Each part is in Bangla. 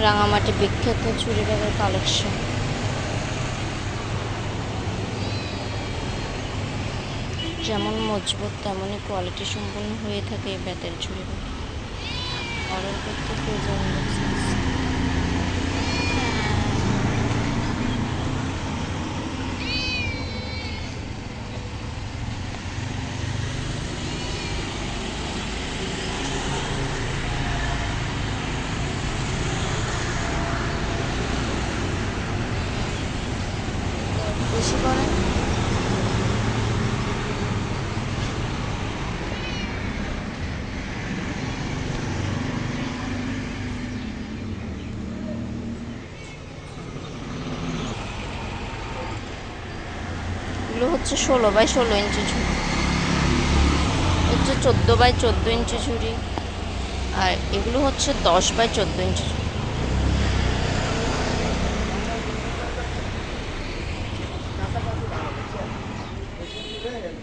রাঙামাটি বিখ্যাত চুরি ব্যাগের কালেকশন যেমন মজবুত, তেমনই কোয়ালিটি সম্পন্ন হয়ে থাকে এই বেতের চুরি ব্যাগ অর্ডার করতে প্রয়োজন বেশি করে। এগুলো হচ্ছে ষোলো বাই ষোলো ইঞ্চি ঝুড়ি। হচ্ছে চোদ্দ বাই চোদ্দ ইঞ্চি ঝুড়ি। আর এগুলো হচ্ছে দশ বাই চোদ্দ ইঞ্চি ঝুড়ি।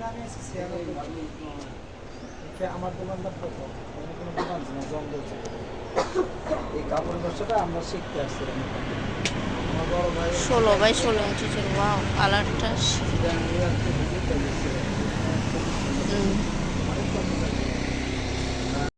এখানে আমি আমার দোকানটা প্রথম এখানে কোনো দোকান ছিল জঙ্গল ছিল এই কাপড় ব্যবসাটা আমরা শিখতে আসছিলাম আমার বড় ভাই ষোলো বাই ষোলো ইঞ্চি ছিল ওয়াও কালারটা